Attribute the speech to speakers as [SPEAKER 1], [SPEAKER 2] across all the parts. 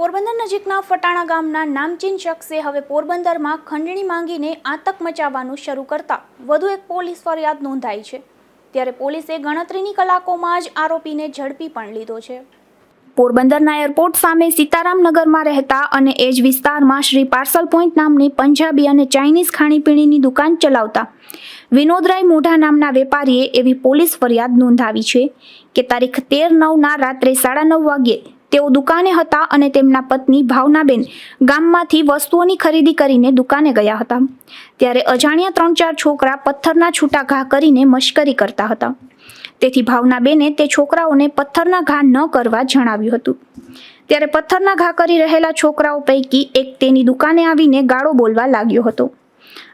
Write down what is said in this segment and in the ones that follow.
[SPEAKER 1] પોરબંદર નજીકના ફટાણા ગામના નામચીન શખ્સે હવે પોરબંદરમાં ખંડણી માંગીને આતંક મચાવવાનું શરૂ કરતા વધુ એક પોલીસ ફરિયાદ નોંધાઈ છે. ત્યારે પોલીસે ગણતરીની કલાકોમાં જ આરોપીને ઝડપી પણ લીધો છે. પોરબંદરના એરપોર્ટ સામે સીતારામનગરમાં રહેતા અને એ જ વિસ્તારમાં શ્રી પાર્સલ પોઈન્ટ નામની પંજાબી અને ચાઇનીઝ ખાણીપીણીની દુકાન ચલાવતા વિનોદરાય મોઢા નામના વેપારીએ એવી પોલીસ ફરિયાદ નોંધાવી છે કે તારીખ તેર નવના રાત્રે સાડા નવ વાગ્યે તેઓ દુકાને હતા અને તેમના પત્ની ભાવનાબેન ગામમાંથી વસ્તુઓની ખરીદી કરીને દુકાને ગયા હતા. ત્યારે અજાણ્યા ત્રણ ચાર છોકરા પથ્થરના છૂટા ઘા કરીને મશ્કરી કરતા હતા. તેથી ભાવનાબેને તે છોકરાઓને પથ્થરના ઘા ન કરવા જણાવ્યું હતું. ત્યારે પથ્થરના ઘા કરી રહેલા છોકરાઓ પૈકી એક તેની દુકાને આવીને ગાળો બોલવા લાગ્યો હતો.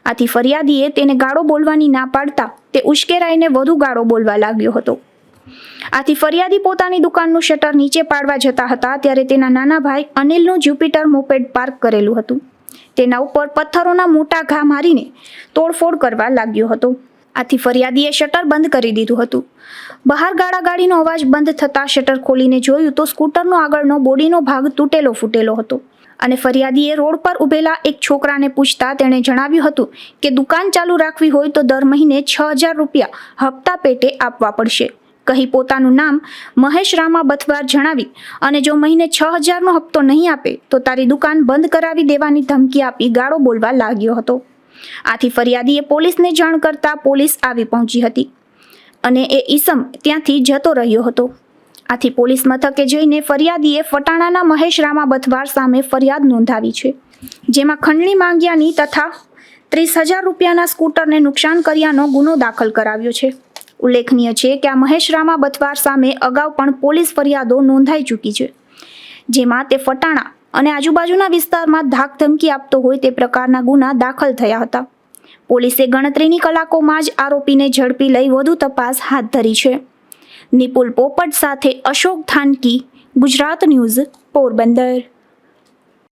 [SPEAKER 1] આથી ફરિયાદીએ તેને ગાળો બોલવાની ના પાડતા તે ઉશ્કેરાઈને વધુ ગાળો બોલવા લાગ્યો હતો. આથી ફરિયાદી પોતાની દુકાનનું શટર નીચે પાડવા જતા હતા ત્યારે તેના નાના ભાઈ અનિલનું જ્યુપિટર મોપેડ પાર્ક કરેલું હતું. તેના ઉપર પથ્થરોના મોટા ઘા મારીને તોડફોડ કરવા લાગ્યો હતો. આથી ફરિયાદીએ શટર બંધ કરી દીધું હતું. બહાર ગાડાગાડીનો અવાજ બંધ થતાં શટર ખોલીને જોયું તો સ્કૂટરનો આગળનો બોડીનો ભાગ તૂટેલો ફૂટેલો હતો. અને ફરિયાદીએ રોડ પર ઊભેલા એક છોકરાને પૂછતા તેણે જણાવ્યું હતું કે દુકાન ચાલુ રાખવી હોય તો દર મહિને છ હજાર રૂપિયા હપ્તા પેટે આપવા પડશે. કહી પોતાનું નામ મહેશ રામા બથવાર જણાવી અને જો મહિને છ હજારનો હપ્તો નહીં આપે, તો તારી દુકાન બંધ કરાવી દેવાની ધમકી આપી ગાળો બોલવા લાગ્યો હતો. આથી ફરિયાદીએ પોલીસને જાણ કરતા પોલીસ આવી પહોંચી હતી અને એ ઈસમ ત્યાંથી જતો રહ્યો હતો. આથી પોલીસ મથકે જઈને ફરિયાદીએ ફટાણાના મહેશ રામા બથવાર સામે ફરિયાદ નોંધાવી છે, જેમાં ખંડણી માંગ્યાની તથા ત્રીસ હજાર રૂપિયાના સ્કૂટરને નુકસાન કર્યાનો ગુનો દાખલ કરાવ્યો છે. ઉલ્લેખનીય છે કે આ મહેશ રામા બથવાર સામે અગાઉ પણ પોલીસ ફરિયાદો નોંધાઈ ચૂકી છે, જેમાં તે ફટાણા અને આજુબાજુના વિસ્તારમાં ધાક ધમકી આપતો હોય તે પ્રકારના ગુના દાખલ થયા હતા. પોલીસે ગણતરીની કલાકોમાં જ આરોપીને ઝડપી લઈ વધુ તપાસ હાથ ધરી છે. નિપુલ પોપટ સાથે અશોક થાનકી, ગુજરાત ન્યૂઝ પોરબંદર.